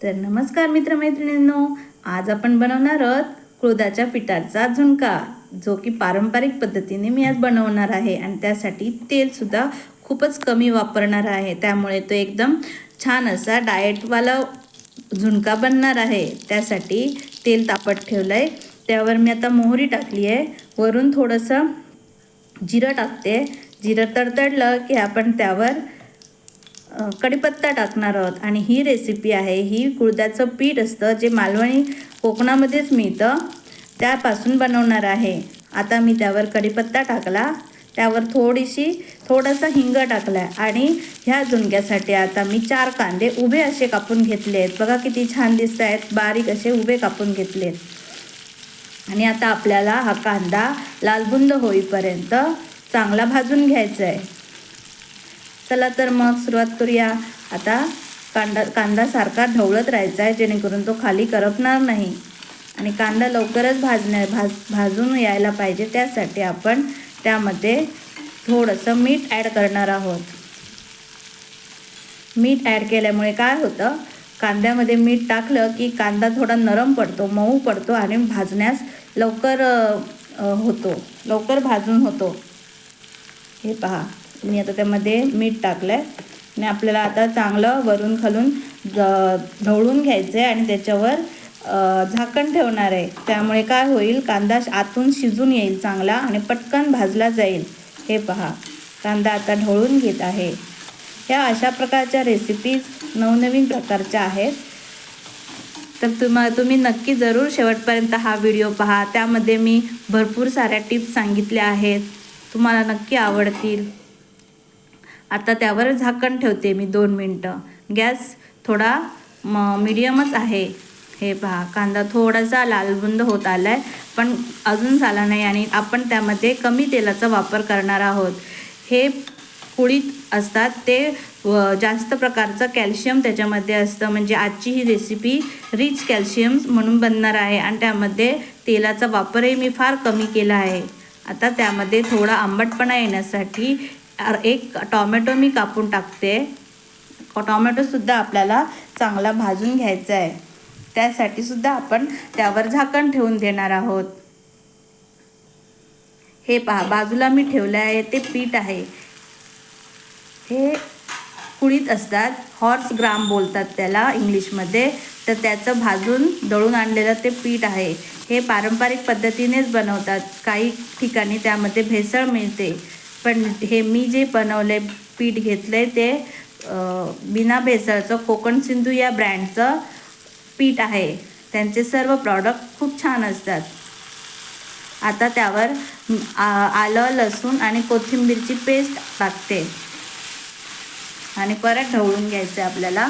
तर नमस्कार मित्रमैत्रिणींनो आज आपण बनवणार आहोत कुळदाच्या पिठाचा झुणका जो की पारंपरिक पद्धतीने मी आज बनवणार आहे आणि त्यासाठी तेलसुद्धा खूपच कमी वापरणार आहे. त्यामुळे तो एकदम छान असा डाएटवाला झुणका बनणार आहे. त्यासाठी तेल तापत ठेवलं आहे त्यावर मी आता मोहरी टाकली आहे. वरून थोडंसं जिरं टाकते. जिरं तडतडलं की आपण त्यावर कडीपत्ता कढीपत्ता टाकणार आहोत. आणि ही रेसिपी आहे ही कुळदाचं पीठ असतं जे मालवणी कोकणामध्येच मिळतं. त्यापासून बनवणार आहे. आता मी त्यावर कढीपत्ता टाकला. त्यावर थोडीशी थोडासा हिंग टाकला आणि ह्या झुणक्यासाठी आता मी चार कांदे उभे असे कापून घेतले आहेत. बघा किती छान दिसत आहेत. बारीक असे उभे कापून घेतले आणि आता आपल्याला हा कांदा लालबुंद होईपर्यंत चांगला भाजून घ्यायचा आहे चला तर मग सुरुवात करूया. आता कांदा कांदा सारखा ढवळत राहायचा आहे जेणेकरून तो खाली करपणार नाही. आणि कांदा लवकरच भाजण्या भाज भाजून यायला पाहिजे. त्यासाठी आपण त्यामध्ये थोडंसं मीठ ॲड करणार आहोत. मीठ ॲड केल्यामुळे काय होतं? कांद्यामध्ये मीठ टाकलं की कांदा थोडा नरम पडतो मऊ पडतो आणि भाजण्यास लवकर होतो. लवकर भाजून होतो. हे पहा. मी आता त्यामध्ये मीठ टाकलं आहे आणि आपल्याला आता चांगलं वरून खालून ढवळून घ्यायचं आहे आणि त्याच्यावर झाकण ठेवणार आहे. त्यामुळे काय होईल कांदा आतून शिजून येईल चांगला आणि पटकन भाजला जाईल. हे पहा कांदा आता ढवळून घेत आहे. ह्या अशा प्रकारच्या रेसिपीज नवनवीन प्रकारच्या आहेत. तर तुम्हा तुम्ही नक्की जरूर शेवटपर्यंत हा व्हिडिओ पहा. त्यामध्ये मी भरपूर साऱ्या टिप्स सांगितल्या आहेत. तुम्हाला नक्की आवडतील. आता त्यावर झाकण ठेवते मी दोन मिनटं. गॅस थोडा म मीडियमच आहे. हे पहा कांदा थोडासा लालबुंद होत आला आहे पण अजून झाला नाही आणि आपण त्यामध्ये कमी तेलाचा वापर करणार आहोत. हे कुळीत असतात ते व जास्त प्रकारचं कॅल्शियम त्याच्यामध्ये असतं. म्हणजे आजची ही रेसिपी रिच कॅल्शियम म्हणून बनणार आहे आणि त्यामध्ये तेलाचा वापरही मी फार कमी केला आहे. आता त्यामध्ये थोडा आंबटपणा येण्यासाठी एक टॉमॅटो मी कापून टाकते. टॉमॅटोसुद्धा आपल्याला चांगला भाजून घ्यायचा आहे. त्यासाठी सुद्धा आपण त्यावर झाकण ठेवून देणार आहोत. हे पहा बाजूला मी ठेवलं आहे ते पीठ आहे. हे कुळीत असतात हॉर्स ग्राम बोलतात त्याला इंग्लिशमध्ये. तर त्याचं भाजून दळून आणलेलं ते पीठ आहे. हे पारंपरिक पद्धतीनेच बनवतात. काही ठिकाणी त्यामध्ये भेसळ मिळते. पण हे मी जे बनवले पीठ घेतलं आहे ते बिना भेसळचं कोकण सिंधू या ब्रँडचं पीठ आहे. त्यांचे सर्व प्रॉडक्ट खूप छान असतात. आता त्यावर आलं लसूण आणि कोथिंबीरची पेस्ट टाकते. आणि परत ढवळून घ्यायचं आहे आपल्याला.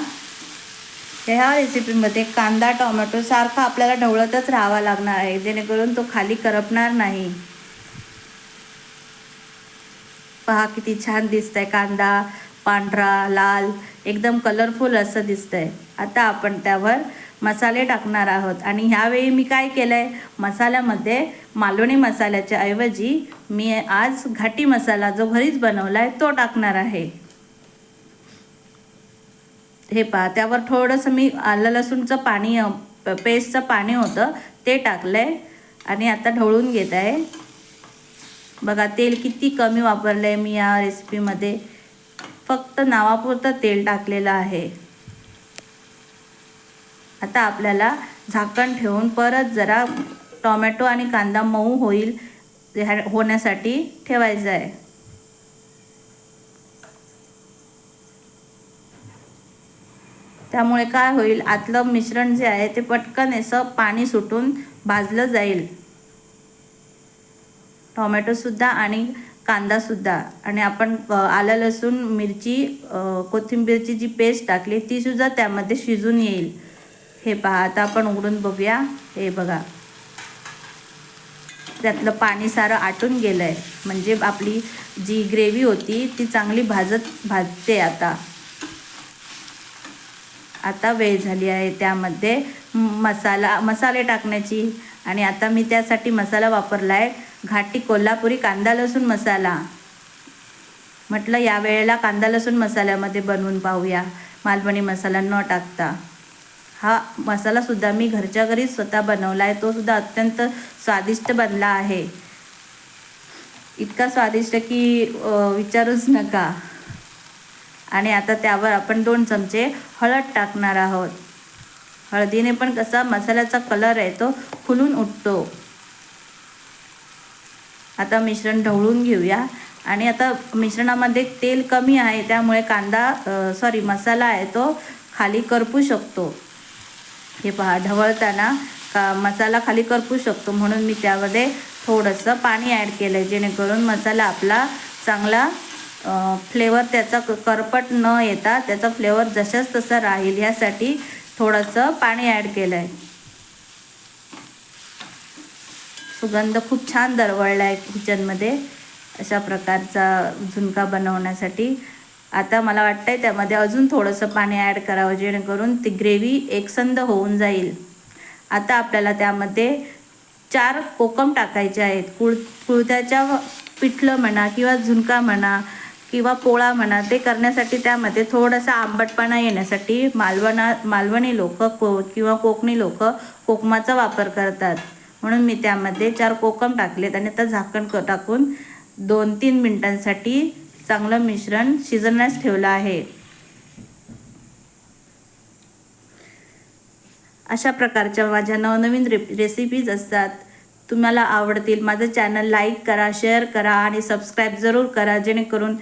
ह्या रेसिपीमध्ये कांदा टोमॅटो सारखा आपल्याला ढवळतच राहावा लागणार आहे. जेणेकरून तो खाली करपणार नाही. पहा किती छान दिसतंय कांदा पांढरा लाल एकदम कलरफुल असं दिसतंय. आता आपण त्यावर मसाले टाकणार आहोत. आणि ह्यावेळी मी काय केलं आहे मसाल्यामध्ये मालवणी मसाल्याच्या ऐवजी मी आज घाटी मसाला जो घरीच बनवला आहे तो टाकणार आहे. हे पहा त्यावर थोडंसं मी आलं लसूणचं पाणी पेस्टचं पाणी होतं ते टाकलं आहे आणि आता ढवळून घेत आहे. बघा तेल किती कमी वापरलं आहे मी या रेसिपीमध्ये फक्त नावापुरतं तेल टाकलेलं आहे. आता आपल्याला झाकण ठेवून परत जरा टोमॅटो आणि कांदा मऊ होईल ह्या- होण्यासाठी ठेवायचं आहे. त्यामुळे काय होईल आतलं मिश्रण जे आहे ते पटकन असं पाणी सुटून भाजलं जाईल. टोमॅटोसुद्धा आणि कांदासुद्धा आणि आपण आलं लसूण मिरची कोथिंबीरची जी पेस्ट टाकली तीसुद्धा त्यामध्ये शिजून येईल. हे पहा आता आपण उघडून बघूया. हे बघा. त्यातलं पाणी सारं आटून गेलं आहे म्हणजे आपली जी ग्रेव्ही होती ती चांगली भाजत भाजते आता. आता वेळ झाली आहे त्यामध्ये मसाला मसाले टाकण्याची. आणि आता मी त्यासाठी मसाला वापरला आहे घाटी कोल्हापुरी कांदा लसूण मसाला. म्हटलं या वेळेला कांदा लसूण मसाल्यामध्ये बनवून पाहूया. मालवणी मसाला न टाकता हा मसालासुद्धा मी घरच्या घरीच स्वतः बनवला आहे तोसुद्धा अत्यंत स्वादिष्ट बनला आहे. इतका स्वादिष्ट की विचारूच नका. आणि आता त्यावर आपण दोन चमचे हळद टाकणार आहोत. हळदीने पण कसा मसाल्याचा कलर आहे तो फुलून उठतो. आता मिश्रण ढवळून घेऊया. आणि आता मिश्रणामध्ये तेल कमी आहे त्यामुळे कांदा सॉरी मसाला आहे तो खाली करपू शकतो. हे पहा ढवळताना का मसाला खाली करपू शकतो. म्हणून मी त्यामध्ये थोडंसं पाणी ॲड केलं आहे जेणेकरून मसाला आपला चांगला फ्लेवर त्याचा क- करपट न येता त्याचा फ्लेवर जशाच तसा राहील ह्यासाठी थोडंसं पाणी ॲड केलं आहे सुगंध खूप छान दरवळला आहे किचनमध्ये अशा प्रकारचा झुणका बनवण्यासाठी. आता मला वाटतं आहे त्यामध्ये अजून थोडंसं पाणी ॲड करावं जेणेकरून ती ग्रेव्ही एकसंध होऊन जाईल. आता आपल्याला त्यामध्ये चार कोकम टाकायचे आहेत. कुळ कुळत्याच्या पिठलं म्हणा किंवा झुणका म्हणा किंवा पोळा म्हणा ते करण्यासाठी त्यामध्ये थोडासा आंबटपणा येण्यासाठी मालवणा मालवणी लोक को किंवा कोकणी लोक कोकमाचा वापर करतात. म्हणून मी त्यामध्ये चार कोकम टाकलेत आणि आता झाकण क टाकून दोन तीन मिनिटांसाठी चांगलं मिश्रण शिजवण्यास ठेवलं आहे. अशा प्रकारच्या माझ्या नवनवीन रे रेसिपीज असतात. तुम्हाला आवडतील. माझं चॅनल लाईक करा शेअर करा आणि सबस्क्राईब जरूर करा जेणेकरून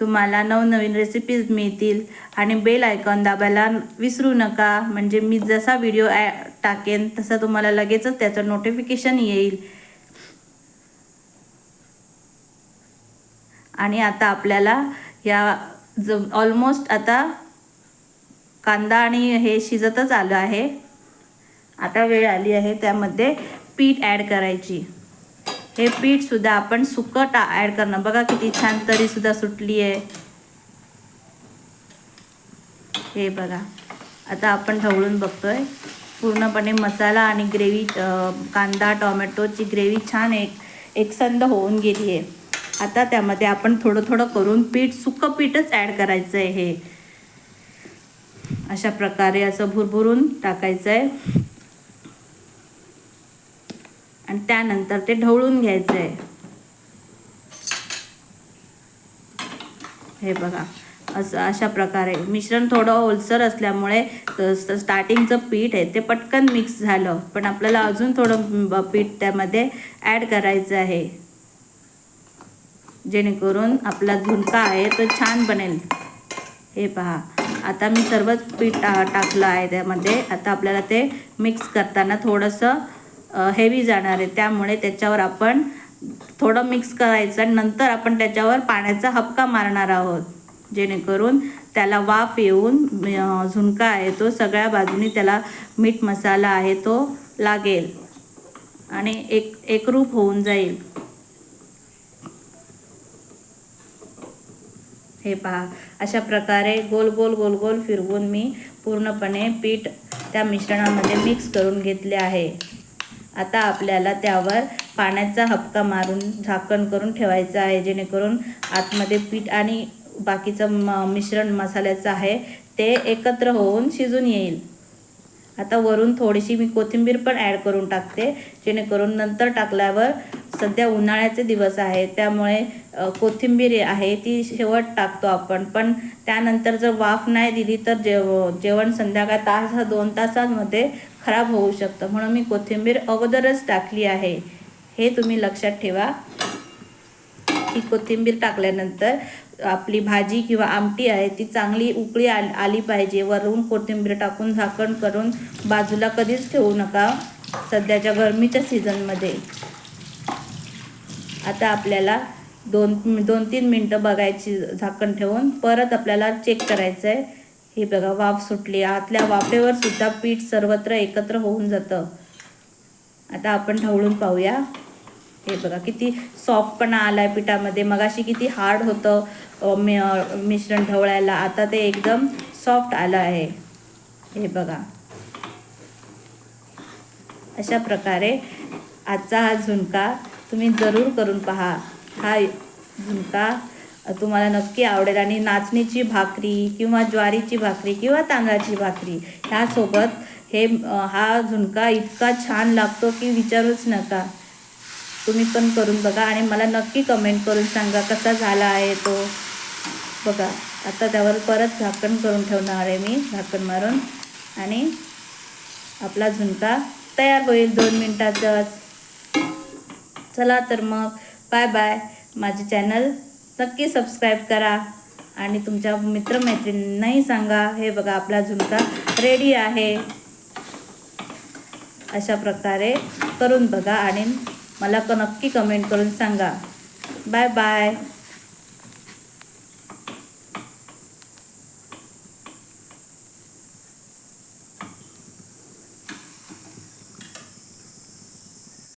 तुम्हाला नवनवीन रेसिपीज मिळतील. आणि बेल आयकॉन दाबायला विसरू नका. म्हणजे मी जसा व्हिडिओ ॲ टाकेन तसं तुम्हाला लगेचच त्याचं नोटिफिकेशन येईल. आणि आता आपल्याला या ज ऑलमोस्ट आता कांदा आणि हे शिजतच आलं आहे. आता वेळ आली आहे त्यामध्ये पीठ ॲड करायची. हे पीठसुद्धा आपण सुकं टा ॲड करणं. बघा किती छान तरीसुद्धा सुटली आहे हे बघा. आता आपण ढवळून बघतोय. पूर्णपणे मसाला आणि ग्रेव्ही कांदा टोमॅटोची ग्रेव्ही छान एक एकसंध होऊन गेली आहे आता त्यामध्ये आपण थोडं थोडं करून पीठ सुकं पीठच ॲड करायचं आहे हे. अशा प्रकारे असं भुरभुरून टाकायचं आहे आणि त्यानंतर ते ढवळून घ्यायचं आहे हे बघा असं अशा प्रकारे. मिश्रण थोडं ओलसर असल्यामुळे स्टार्टिंगचं पीठ आहे ते पटकन मिक्स झालं. पण आपल्याला अजून थोडं पीठ त्यामध्ये ॲड करायचं आहे. जेणेकरून आपला झुणका आहे तो छान बनेल. हे पहा आता मी सर्वच पीठ टा टाकलं आहे त्यामध्ये. आता आपल्याला ते मिक्स करताना थोडंसं हेवी जाणार आहे. त्यामुळे त्याच्यावर आपण थोडं मिक्स करायचं आणि नंतर आपण त्याच्यावर पाण्याचा हपका मारणार आहोत. जेणेकरून त्याला वाफ येऊन झुणका आहे तो सगळ्या बाजूनी त्याला मीठ मसाला आहे तो लागेल. आणि एक एकरूप होऊन जाईल. हे पहा अशा प्रकारे गोल गोल गोल गोल फिरवून मी पूर्णपणे पीठ त्या मिश्रणामध्ये मिक्स करून घेतले आहे. आता आपल्याला त्यावर पाण्याचा हपका मारून झाकण करून ठेवायचं आहे जेणेकरून आतमध्ये पीठ आणि बाकीचं म मिश्रण मसाल्याचं आहे ते एकत्र होऊन शिजून येईल. आता वरून थोडीशी मी कोथिंबीर पण ॲड करून टाकते जेणेकरून नंतर टाकल्यावर सध्या उन्हाळ्याचे दिवस आहे त्यामुळे कोथिंबीर आहे ती शेवट टाकतो आपण. पण त्यानंतर जर वाफ नाही दिली तर जेव जेवण संध्याकाळ तास दोन तासांमध्ये खराब होऊ शकतं. म्हणून मी कोथिंबीर अगोदरच टाकली आहे. हे तुम्ही लक्षात ठेवा. ही कोथिंबीर टाकल्यानंतर आपली भाजी किंवा आमटी आहे ती चांगली उकळी आल आली पाहिजे. वरून कोथिंबीर टाकून झाकण करून बाजूला कधीच ठेवू नका. सध्याच्या गरमीच्या सीझनमध्ये. आता आपल्याला दोन दोन तीन मिनटं बघायची झाकण ठेवून परत आपल्याला चेक करायचं आहे हे बघा वाफ सुटली. आतल्या वाफेवर सुद्धा पीठ सर्वत्र एकत्र होऊन जातं. आता आपण ढवळून पाहूया. हे बघा किती सॉफ्टपणा आला आहे पिठामध्ये. मगाशी किती हार्ड होतं मि मिश्रण ढवळायला. आता ते एकदम सॉफ्ट आलं आहे. हे बघा. अशा प्रकारे आजचा हा झुणका तुम्ही जरूर करून पहा. हा झुणका तुम्हाला नक्की आवडेल. आणि नाचणीची भाकरी किंवा ज्वारीची भाकरी किंवा तांदळाची भाकरी ह्यासोबत हे हा झुणका इतका छान लागतो की विचारूच नका. तुम्ही पण करून बघा आणि मला नक्की कमेंट करून सांगा कसा झाला आहे तो. बघा आता त्यावर परत झाकण करून ठेवणार आहे मी झाकण मारून. आणि आपला झुणका तयार होईल दोन मिनटातच. चला तर मग बाय बाय माझे चॅनल नक्की सबस्क्राईब करा. आणि तुमच्या मित्रमैत्रिणींनाही सांगा हे बघा आपला झुणका रेडी आहे. अशा प्रकारे करून बघा आणि मला नक्की कमेंट करून सांगा. Bye bye